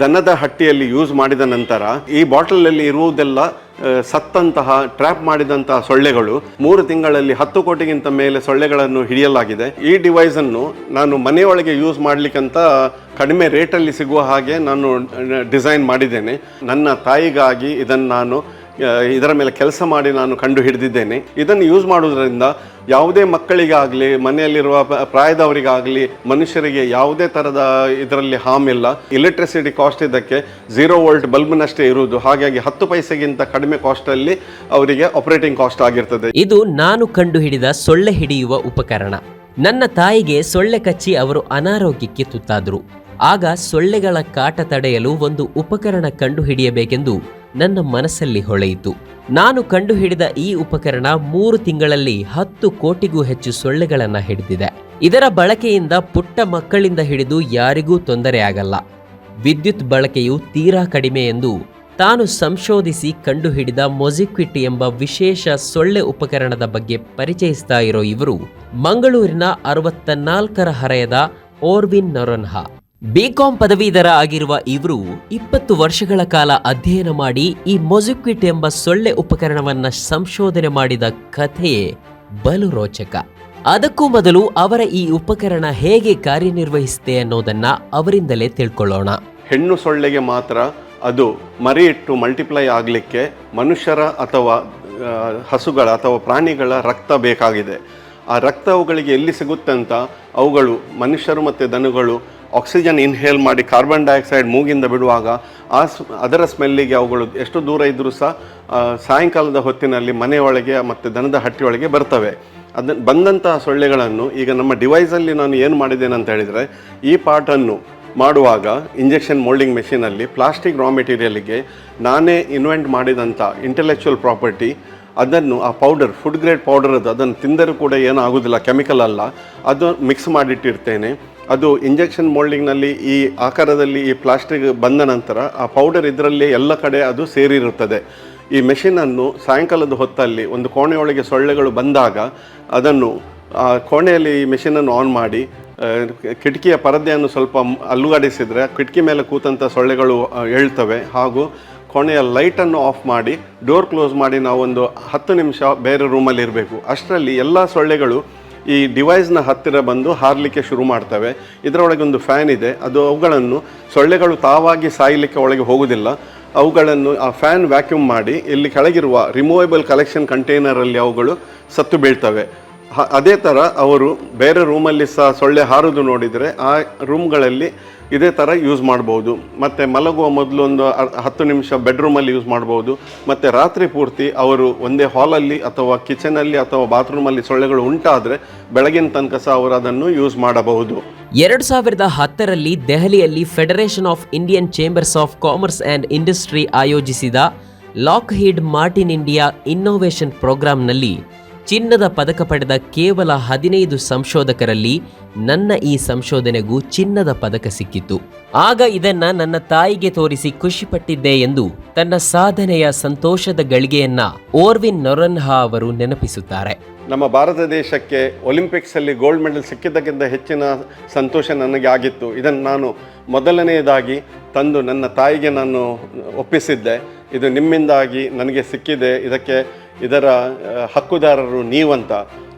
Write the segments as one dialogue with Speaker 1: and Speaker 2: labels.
Speaker 1: ದನದ ಹಟ್ಟಿಯಲ್ಲಿ ಯೂಸ್ ಮಾಡಿದ ನಂತರ ಈ ಬಾಟಲಲ್ಲಿ ಇರುವುದೆಲ್ಲ ಸತ್ತಂತಹ ಟ್ರ್ಯಾಪ್ ಮಾಡಿದಂತಹ ಸೊಳ್ಳೆಗಳು ಮೂರು ತಿಂಗಳಲ್ಲಿ ಹತ್ತು ಕೋಟಿಗಿಂತ ಮೇಲೆ ಸೊಳ್ಳೆಗಳನ್ನು ಹಿಡಿಯಲಾಗಿದೆ. ಈ ಡಿವೈಸ್ ಅನ್ನು ನಾನು ಮನೆಯೊಳಗೆ ಯೂಸ್ ಮಾಡ್ಲಿಕ್ಕಂತ ಕಡಿಮೆ ರೇಟಲ್ಲಿ ಸಿಗುವ ಹಾಗೆ ನಾನು ಡಿಸೈನ್ ಮಾಡಿದ್ದೇನೆ. ನನ್ನ ತಾಯಿಗಾಗಿ ಇದನ್ನು ನಾನು ಇದರ ಮೇಲೆ ಕೆಲಸ ಮಾಡಿ ನಾನು ಕಂಡು ಹಿಡಿದಿದ್ದೇನೆ ಇದನ್ನು ಯೂಸ್ ಮಾಡುವುದರಿಂದ ಯಾವುದೇ ಮಕ್ಕಳಿಗಾಗಲಿ, ಮನೆಯಲ್ಲಿರುವ ಪ್ರಾಯದವರಿಗಾಗಲಿ, ಮನುಷ್ಯರಿಗೆ ಯಾವುದೇ ಥರದ ಇದರಲ್ಲಿ ಹಾಮ್ ಇಲ್ಲ ಇಲೆಕ್ಟ್ರಿಸಿಟಿ ಕಾಸ್ಟ್ ಇದಕ್ಕೆ ಝೀರೋ ವೋಲ್ಟ್ ಬಲ್ಬ್ನಷ್ಟೇ ಇರುವುದು. ಹಾಗಾಗಿ ಹತ್ತು ಪೈಸೆಗಿಂತ ಕಡಿಮೆ ಕಾಸ್ಟಲ್ಲಿ ಅವರಿಗೆ ಆಪರೇಟಿಂಗ್ ಕಾಸ್ಟ್ ಆಗಿರ್ತದೆ.
Speaker 2: ಇದು ನಾನು ಕಂಡು ಹಿಡಿದ ಸೊಳ್ಳೆ ಹಿಡಿಯುವ ಉಪಕರಣ. ನನ್ನ ತಾಯಿಗೆ ಸೊಳ್ಳೆ ಕಚ್ಚಿ ಅವರು ಅನಾರೋಗ್ಯಕ್ಕೆ ತುತ್ತಾದರು. ಆಗ ಸೊಳ್ಳೆಗಳ ಕಾಟ ತಡೆಯಲು ಒಂದು ಉಪಕರಣ ಕಂಡುಹಿಡಿಯಬೇಕೆಂದು ನನ್ನ ಮನಸ್ಸಲ್ಲಿ ಹೊಳೆಯಿತು. ನಾನು ಕಂಡುಹಿಡಿದ ಈ ಉಪಕರಣ ಮೂರು ತಿಂಗಳಲ್ಲಿ ಹತ್ತು ಕೋಟಿಗೂ ಹೆಚ್ಚು ಸೊಳ್ಳೆಗಳನ್ನು ಹಿಡಿದಿದೆ. ಇದರ ಬಳಕೆಯಿಂದ ಪುಟ್ಟ ಮಕ್ಕಳಿಂದ ಹಿಡಿದು ಯಾರಿಗೂ ತೊಂದರೆ ಆಗಲ್ಲ. ವಿದ್ಯುತ್ ಬಳಕೆಯು ತೀರಾ ಕಡಿಮೆ ಎಂದು ತಾನು ಸಂಶೋಧಿಸಿ ಕಂಡುಹಿಡಿದ ಮೊಜಿಕ್ವಿಟ್ ಎಂಬ ವಿಶೇಷ ಸೊಳ್ಳೆ ಉಪಕರಣದ ಬಗ್ಗೆ ಪರಿಚಯಿಸ್ತಾ ಇರೋ ಇವರು ಮಂಗಳೂರಿನ ಅರವತ್ತ ನಾಲ್ಕರ ಹರೆಯದ ಓರ್ವಿನ್ ನೊರನ್ಹಾ. ಬಿಕಾಂ ಪದವೀಧರ ಆಗಿರುವ ಇವರು ಇಪ್ಪತ್ತು ವರ್ಷಗಳ ಕಾಲ ಅಧ್ಯಯನ ಮಾಡಿ ಈ ಮೊಜುಕ್ವಿಟ್ ಎಂಬ ಸೊಳ್ಳೆ ಉಪಕರಣವನ್ನ ಸಂಶೋಧನೆ ಮಾಡಿದ ಕಥೆಯೇ ಬಲು ರೋಚಕ. ಅದಕ್ಕೂ ಮೊದಲು ಅವರ ಈ ಉಪಕರಣ ಹೇಗೆ ಕಾರ್ಯನಿರ್ವಹಿಸುತ್ತೆ ಅನ್ನೋದನ್ನ ಅವರಿಂದಲೇ ತಿಳ್ಕೊಳ್ಳೋಣ.
Speaker 1: ಹೆಣ್ಣು ಸೊಳ್ಳೆಗೆ ಮಾತ್ರ ಅದು ಮರಿ ಇಟ್ಟು ಮಲ್ಟಿಪ್ಲೈ ಆಗಲಿಕ್ಕೆ ಮನುಷ್ಯರ ಅಥವಾ ಹಸುಗಳ ಅಥವಾ ಪ್ರಾಣಿಗಳ ರಕ್ತ ಬೇಕಾಗಿದೆ. ಆ ರಕ್ತ ಅವುಗಳಿಗೆ ಎಲ್ಲಿ ಸಿಗುತ್ತೆ ಅಂತ ಅವುಗಳು ಮನುಷ್ಯರು ಮತ್ತು ದನಗಳು ಆಕ್ಸಿಜನ್ ಇನ್ಹೇಲ್ ಮಾಡಿ ಕಾರ್ಬನ್ ಡೈಆಕ್ಸೈಡ್ ಮೂಗಿಂದ ಬಿಡುವಾಗ ಆ ಅದರ ಸ್ಮೆಲ್ಲಿಗೆ ಅವುಗಳು ಎಷ್ಟು ದೂರ ಇದ್ದರೂ ಸಹ ಸಾಯಂಕಾಲದ ಹೊತ್ತಿನಲ್ಲಿ ಮನೆಯೊಳಗೆ ಮತ್ತು ದನದ ಹಟ್ಟಿಯೊಳಗೆ ಬರ್ತವೆ. ಅದನ್ನು ಬಂದಂತಹ ಸೊಳ್ಳೆಗಳನ್ನು ಈಗ ನಮ್ಮ ಡಿವೈಸಲ್ಲಿ ನಾನು ಏನು ಮಾಡಿದ್ದೇನೆ ಅಂತ ಹೇಳಿದರೆ, ಈ ಪಾರ್ಟನ್ನು ಮಾಡುವಾಗ ಇಂಜೆಕ್ಷನ್ ಮೋಲ್ಡಿಂಗ್ ಮೆಷಿನಲ್ಲಿ ಪ್ಲಾಸ್ಟಿಕ್ ರಾ ಮೆಟೀರಿಯಲ್ಗೆ ನಾನೇ ಇನ್ವೆಂಟ್ ಮಾಡಿದಂಥ ಇಂಟೆಲೆಕ್ಚುವಲ್ ಪ್ರಾಪರ್ಟಿ, ಅದನ್ನು ಆ ಪೌಡರ್, ಫುಡ್ ಗ್ರೇಡ್ ಪೌಡರ್ ಅದು ಅದನ್ನು ತಿಂದರೂ ಕೂಡ ಏನೂ ಆಗೋದಿಲ್ಲ ಕೆಮಿಕಲ್ ಅಲ್ಲ, ಅದು ಮಿಕ್ಸ್ ಮಾಡಿಟ್ಟಿರ್ತೇನೆ. ಅದು ಇಂಜೆಕ್ಷನ್ ಮೋಲ್ಡಿಂಗ್ನಲ್ಲಿ ಈ ಆಕಾರದಲ್ಲಿ ಈ ಪ್ಲಾಸ್ಟಿಕ್ ಬಂದ ನಂತರ ಆ ಪೌಡರ್ ಇದರಲ್ಲಿ ಎಲ್ಲ ಕಡೆ ಅದು ಸೇರಿರುತ್ತದೆ. ಈ ಮೆಷಿನನ್ನು ಸಾಯಂಕಾಲದ ಹೊತ್ತಲ್ಲಿ ಒಂದು ಕೋಣೆಯೊಳಗೆ ಸೊಳ್ಳೆಗಳು ಬಂದಾಗ ಅದನ್ನು, ಆ ಕೋಣೆಯಲ್ಲಿ ಈ ಮೆಷಿನನ್ನು ಆನ್ ಮಾಡಿ ಕಿಟಕಿಯ ಪರದೆಯನ್ನು ಸ್ವಲ್ಪ ಅಲುಗಾಡಿಸಿದರೆ ಕಿಟಕಿ ಮೇಲೆ ಕೂತಂಥ ಸೊಳ್ಳೆಗಳು ಹೇಳ್ತವೆ ಹಾಗೂ ಕೋಣೆಯ ಲೈಟನ್ನು ಆಫ್ ಮಾಡಿ ಡೋರ್ ಕ್ಲೋಸ್ ಮಾಡಿ ನಾವೊಂದು ಹತ್ತು ನಿಮಿಷ ಬೇರೆ ರೂಮಲ್ಲಿ ಇರಬೇಕು ಅಷ್ಟರಲ್ಲಿ ಎಲ್ಲ ಸೊಳ್ಳೆಗಳು ಈ ಡಿವೈಸ್ನ ಹತ್ತಿರ ಬಂದು ಹಾರಲಿಕ್ಕೆ ಶುರು ಮಾಡ್ತವೆ. ಇದರೊಳಗೆ ಒಂದು ಫ್ಯಾನ್ ಇದೆ. ಅದು ಅವುಗಳನ್ನು ಸೊಳ್ಳೆಗಳು ತಾವಾಗಿ ಸಾಯಲಿಕ್ಕೆ ಒಳಗೆ ಹೋಗುವುದಿಲ್ಲ ಅವುಗಳನ್ನು ಆ ಫ್ಯಾನ್ ವ್ಯಾಕ್ಯೂಮ್ ಮಾಡಿ ಇಲ್ಲಿ ಕೆಳಗಿರುವ ರಿಮೂವೇಬಲ್ ಕಲೆಕ್ಷನ್ ಕಂಟೈನರಲ್ಲಿ ಅವುಗಳು ಸತ್ತು ಬೀಳ್ತವೆ. ಅದೇ ಥರ ಅವರು ಬೇರೆ ರೂಮಲ್ಲಿ ಸಹ ಸೊಳ್ಳೆ ಹಾರೋದು ನೋಡಿದರೆ ಆ ರೂಮ್ಗಳಲ್ಲಿ ಇದೇ ಥರ ಯೂಸ್ ಮಾಡ್ಬೋದು. ಮತ್ತು ಮಲಗುವ ಮೊದಲು ಒಂದು ಹತ್ತು ನಿಮಿಷ ಬೆಡ್ರೂಮಲ್ಲಿ ಯೂಸ್ ಮಾಡ್ಬೋದು. ಮತ್ತು ರಾತ್ರಿ ಪೂರ್ತಿ ಅವರು ಒಂದೇ ಹಾಲಲ್ಲಿ ಅಥವಾ ಕಿಚನಲ್ಲಿ ಅಥವಾ ಬಾತ್ರೂಮಲ್ಲಿ ಸೊಳ್ಳೆಗಳು ಉಂಟಾದರೆ ಬೆಳಗಿನ ತನಕ ಸಹ ಅವರು ಅದನ್ನು ಯೂಸ್ ಮಾಡಬಹುದು.
Speaker 2: ಎರಡು ಸಾವಿರದ ಹತ್ತರಲ್ಲಿ ದೆಹಲಿಯಲ್ಲಿ federation of Indian chambers of commerce and industry ಆಯೋಜಿಸಿದ Lockheed Martin India innovation ಪ್ರೋಗ್ರಾಂನಲ್ಲಿ ಚಿನ್ನದ ಪದಕ ಪಡೆದ ಕೇವಲ ಹದಿನೈದು ಸಂಶೋಧಕರಲ್ಲಿ ನನ್ನ ಈ ಸಂಶೋಧನೆಗೂ ಚಿನ್ನದ ಪದಕ ಸಿಕ್ಕಿತು ಆಗ ಇದನ್ನ ನನ್ನ ತಾಯಿಗೆ ತೋರಿಸಿ ಖುಷಿಪಟ್ಟಿದ್ದೆ ಎಂದು ತನ್ನ ಸಾಧನೆಯ ಸಂತೋಷದ ಗಳಿಗೆಯನ್ನ ಓರ್ವಿನ್ ನೊರನ್ಹಾ ಅವರು ನೆನಪಿಸುತ್ತಾರೆ.
Speaker 1: ನಮ್ಮ ಭಾರತ ದೇಶಕ್ಕೆ ಒಲಿಂಪಿಕ್ಸಲ್ಲಿ ಗೋಲ್ಡ್ ಮೆಡಲ್ ಸಿಕ್ಕಿದ್ದಕ್ಕಿಂತ ಹೆಚ್ಚಿನ ಸಂತೋಷ ನನಗೆ ಆಗಿತ್ತು. ಇದನ್ನು ನಾನು ಮೊದಲನೆಯದಾಗಿ ತಂದು ನನ್ನ ತಾಯಿಗೆ ನಾನು ಒಪ್ಪಿಸಿದ್ದೆ. ಇದು ನಿಮ್ಮಿಂದಾಗಿ ನನಗೆ ಸಿಕ್ಕಿದೆ. ಇದಕ್ಕೆ ಇದರ ಹಕ್ಕುದಾರರು ನೀವಂತ.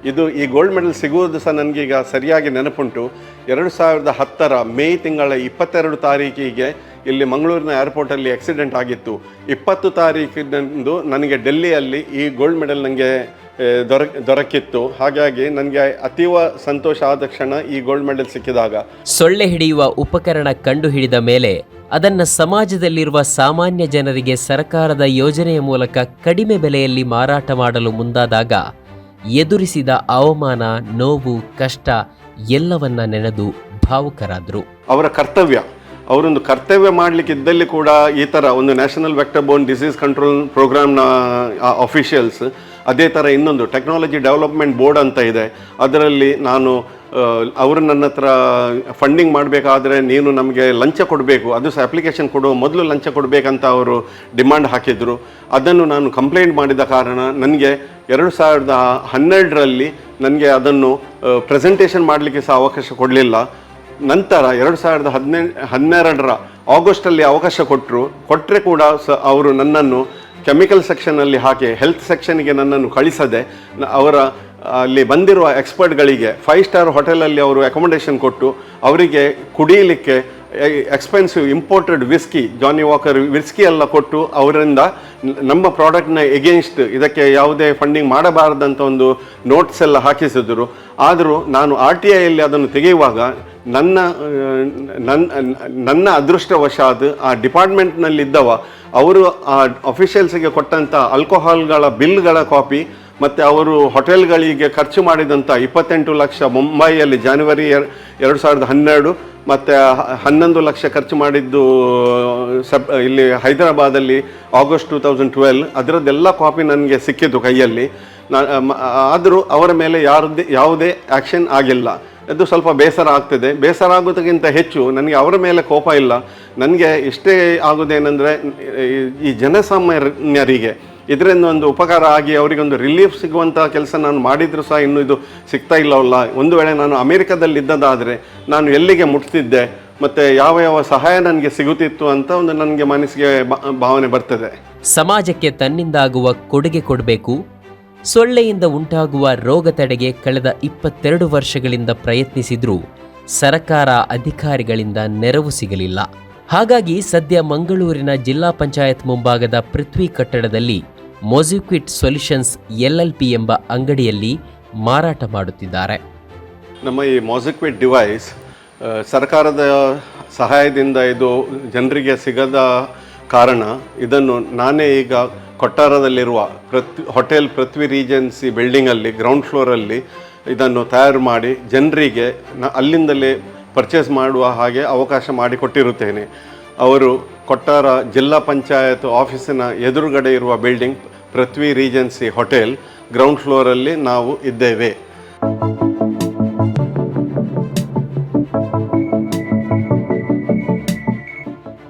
Speaker 1: ಇದು ಈ ಗೋಲ್ಡ್ ಮೆಡಲ್ ಸಿಗುವುದು ಸಹ ನನಗೀಗ ಸರಿಯಾಗಿ ನೆನಪುಂಟು. ಎರಡು ಸಾವಿರದ ಹತ್ತರ ಮೇ ತಿಂಗಳ ಇಪ್ಪತ್ತೆರಡು ತಾರೀಕಿಗೆ ಇಲ್ಲಿ ಮಂಗಳೂರಿನ ಏರ್ಪೋರ್ಟಲ್ಲಿ ಆಕ್ಸಿಡೆಂಟ್ ಆಗಿತ್ತು. ಇಪ್ಪತ್ತು ತಾರೀಕಿನಂದು ನನಗೆ ಡೆಲ್ಲಿಯಲ್ಲಿ ಈ ಗೋಲ್ಡ್ ಮೆಡಲ್ ನನಗೆ ದೊರಕ್ ದೊರಕಿತ್ತು. ಹಾಗಾಗಿ ನನಗೆ ಅತೀವ ಸಂತೋಷ ಆದ ಕ್ಷಣ ಈ ಗೋಲ್ಡ್ ಮೆಡಲ್ ಸಿಕ್ಕಿದಾಗ.
Speaker 2: ಸೊಳ್ಳೆ ಹಿಡಿಯುವ ಉಪಕರಣ ಕಂಡು ಹಿಡಿದ ಮೇಲೆ ಅದನ್ನು ಸಮಾಜದಲ್ಲಿರುವ ಸಾಮಾನ್ಯ ಜನರಿಗೆ ಸರ್ಕಾರದ ಯೋಜನೆಯ ಮೂಲಕ ಕಡಿಮೆ ಬೆಲೆಯಲ್ಲಿ ಮಾರಾಟ ಮಾಡಲು ಮುಂದಾದಾಗ ಎದುರಿಸಿದ ಅವಮಾನ ನೋವು ಕಷ್ಟ ಎಲ್ಲವನ್ನ ನೆನೆದು ಭಾವುಕರಾದರು.
Speaker 1: ಅವರ ಕರ್ತವ್ಯ ಅವರೊಂದು ಕರ್ತವ್ಯ ಮಾಡಲಿಕ್ಕೆ ಇದ್ದಲ್ಲಿ ಕೂಡ ಈ ಥರ ಒಂದು national vector borne disease control ಪ್ರೋಗ್ರಾಮ್ನ officials ಅದೇ ಥರ ಇನ್ನೊಂದು ಟೆಕ್ನಾಲಜಿ ಡೆವಲಪ್ಮೆಂಟ್ ಬೋರ್ಡ್ ಅಂತ ಇದೆ. ಅದರಲ್ಲಿ ನಾನು ಅವರು ನನ್ನ ಹತ್ರ ಫಂಡಿಂಗ್ ಮಾಡಬೇಕಾದ್ರೆ ನೀನು ನಮಗೆ ಲಂಚ ಕೊಡಬೇಕು. ಅದು ಸಹ ಅಪ್ಲಿಕೇಶನ್ ಕೊಡುವ ಮೊದಲು ಲಂಚ ಕೊಡಬೇಕಂತ ಅವರು ಡಿಮ್ಯಾಂಡ್ ಹಾಕಿದರು. ಅದನ್ನು ನಾನು ಕಂಪ್ಲೇಂಟ್ ಮಾಡಿದ ಕಾರಣ ನನಗೆ ಎರಡು ಸಾವಿರದ ಹನ್ನೆರಡರಲ್ಲಿ ನನಗೆ ಅದನ್ನು ಪ್ರೆಸೆಂಟೇಷನ್ ಮಾಡಲಿಕ್ಕೆ ಸಹ ಅವಕಾಶ ಕೊಡಲಿಲ್ಲ. ನಂತರ ಎರಡು ಸಾವಿರದ ಹದಿನೆಂಟು ಹನ್ನೆರಡರ ಆಗಸ್ಟಲ್ಲಿ ಅವಕಾಶ ಕೊಟ್ಟರು ಕೊಟ್ಟರೆ ಕೂಡ ಸ, ಅವರು ನನ್ನನ್ನು ಕೆಮಿಕಲ್ ಸೆಕ್ಷನಲ್ಲಿ ಹಾಕಿ ಹೆಲ್ತ್ ಸೆಕ್ಷನ್ಗೆ ನನ್ನನ್ನು ಕಳಿಸದೆ ಅವರ, ಅಲ್ಲಿ ಬಂದಿರುವ ಎಕ್ಸ್ಪರ್ಟ್ಗಳಿಗೆ ಫೈವ್ ಸ್ಟಾರ್ ಹೋಟೆಲಲ್ಲಿ ಅವರು ಅಕೊಮಡೇಷನ್ ಕೊಟ್ಟು, ಅವರಿಗೆ ಕುಡಿಯಲಿಕ್ಕೆ expensive imported whisky Johnnie Walker whisky ಎಲ್ಲ ಕೊಟ್ಟು ಅವರಿಂದ ನಮ್ಮ ಪ್ರಾಡಕ್ಟ್ನ ಎಗೇನ್ಸ್ಟ್ ಇದಕ್ಕೆ ಯಾವುದೇ ಫಂಡಿಂಗ್ ಮಾಡಬಾರ್ದಂತ ಒಂದು ನೋಟ್ಸ್ ಎಲ್ಲ ಹಾಕಿಸಿದ್ರು. ಆದರೂ ನಾನು ಆರ್ ಟಿ ಐಯಲ್ಲಿ ಅದನ್ನು ತೆಗೆಯುವಾಗ ನನ್ನ ನನ್ನ ನನ್ನ ಅದೃಷ್ಟವಶಾತ್ ಆ ಡಿಪಾರ್ಟ್ಮೆಂಟ್ನಲ್ಲಿದ್ದವ ಅವರು ಆ ಅಫಿಷಿಯಲ್ಸ್ಗೆ ಕೊಟ್ಟಂಥ ಆಲ್ಕೋಹಾಲ್ಗಳ ಬಿಲ್ಗಳ ಕಾಪಿ ಮತ್ತು ಅವರು ಹೋಟೆಲ್ಗಳಿಗೆ ಖರ್ಚು ಮಾಡಿದಂಥ ಇಪ್ಪತ್ತೆಂಟು ಲಕ್ಷ ಮುಂಬೈಯಲ್ಲಿ ಜಾನ್ವರಿ ಎರ್- ಎರಡು ಸಾವಿರದ ಹನ್ನೆರಡು ಮತ್ತು ಹನ್ನೊಂದು ಲಕ್ಷ ಖರ್ಚು ಮಾಡಿದ್ದು, ಸಬ್, ಇಲ್ಲಿ ಹೈದರಾಬಾದಲ್ಲಿ ಆಗಸ್ಟ್ ಟೂ ತೌಸಂಡ್ ಟ್ವೆಲ್ ಅದರದ್ದೆಲ್ಲ ಕಾಪಿ ನನಗೆ ಸಿಕ್ಕಿತ್ತು ಕೈಯಲ್ಲಿ. ಆದರೂ ಅವರ ಮೇಲೆ ಯಾರದ್ದೇ ಯಾವುದೇ ಆ್ಯಕ್ಷನ್ ಆಗಿಲ್ಲ. ಅದು ಸ್ವಲ್ಪ ಬೇಸರ ಆಗ್ತದೆ. ಬೇಸರ ಆಗೋದಕ್ಕಿಂತ ಹೆಚ್ಚು ನನಗೆ ಅವರ ಮೇಲೆ ಕೋಪ ಇಲ್ಲ. ನನಗೆ ಇಷ್ಟೇ ಆಗೋದೇನೆಂದರೆ ಈ ಜನಸಾಮಾನ್ಯರಿಗೆ ಇದರಿಂದ ಒಂದು ಉಪಕಾರ ಆಗಿ ಅವರಿಗೊಂದು ರಿಲೀಫ್ ಸಿಗುವಂಥ ಕೆಲಸ ನಾನು ಮಾಡಿದರೂ ಸಹ ಇನ್ನೂ ಇದು ಸಿಗ್ತಾ ಇಲ್ಲವಲ್ಲ. ಒಂದು ವೇಳೆ ನಾನು ಅಮೇರಿಕಾದಲ್ಲಿ ಇದ್ದದಾದರೆ ನಾನು ಎಲ್ಲಿಗೆ ಮುಟ್ತಿದ್ದೆ, ಮತ್ತು ಯಾವ ಯಾವ ಸಹಾಯ ನನಗೆ ಸಿಗುತ್ತಿತ್ತು ಅಂತ ಒಂದು ನನಗೆ ಮನಸ್ಸಿಗೆ ಭಾವನೆ ಬರ್ತದೆ.
Speaker 2: ಸಮಾಜಕ್ಕೆ ತನ್ನಿಂದಾಗುವ ಕೊಡುಗೆ ಕೊಡಬೇಕು, ಸೊಳ್ಳೆಯಿಂದ ಉಂಟಾಗುವ ರೋಗ ತಡೆಗೆ ಕಳೆದ ಇಪ್ಪತ್ತೆರಡು ವರ್ಷಗಳಿಂದ ಪ್ರಯತ್ನಿಸಿದ್ರೂ ಸರಕಾರ ಅಧಿಕಾರಿಗಳಿಂದ ನೆರವು ಸಿಗಲಿಲ್ಲ. ಹಾಗಾಗಿ ಸದ್ಯ ಮಂಗಳೂರಿನ ಜಿಲ್ಲಾ ಪಂಚಾಯತ್ ಮುಂಭಾಗದ ಪೃಥ್ವಿ ಕಟ್ಟಡದಲ್ಲಿ ಮೊಸಿಕ್ವಿಟ್ ಸೊಲ್ಯೂಷನ್ಸ್ ಎಲ್ಎಲ್ಪಿ ಎಂಬ ಅಂಗಡಿಯಲ್ಲಿ ಮಾರಾಟ ಮಾಡುತ್ತಿದ್ದಾರೆ.
Speaker 1: ನಮ್ಮ ಈ ಮೊಜಿಕ್ವಿಟ್ ಡಿವೈಸ್ ಸರ್ಕಾರದ ಸಹಾಯದಿಂದ ಇದು ಜನರಿಗೆ ಸಿಗದ ಕಾರಣ ಇದನ್ನು ನಾನೇ ಈಗ ಕೊಟ್ಟಾರದಲ್ಲಿರುವ ಪೃಥ್ವಿ ಹೋಟೆಲ್ ಪೃಥ್ವಿ ರೀಜೆನ್ಸಿ ಬಿಲ್ಡಿಂಗಲ್ಲಿ ಗ್ರೌಂಡ್ ಫ್ಲೋರಲ್ಲಿ ಇದನ್ನು ತಯಾರು ಮಾಡಿ ಜನರಿಗೆ ಅಲ್ಲಿಂದಲೇ ಪರ್ಚೇಸ್ ಮಾಡುವ ಹಾಗೆ ಅವಕಾಶ ಮಾಡಿಕೊಟ್ಟಿರುತ್ತೇನೆ. ಅವರು ಕೊಟ್ಟಾರ ಜಿಲ್ಲಾ ಪಂಚಾಯತ್ ಆಫೀಸಿನ ಎದುರುಗಡೆ ಇರುವ building Prithvi regency hotel ground ಫ್ಲೋರಲ್ಲಿ ನಾವು ಇದ್ದೇವೆ.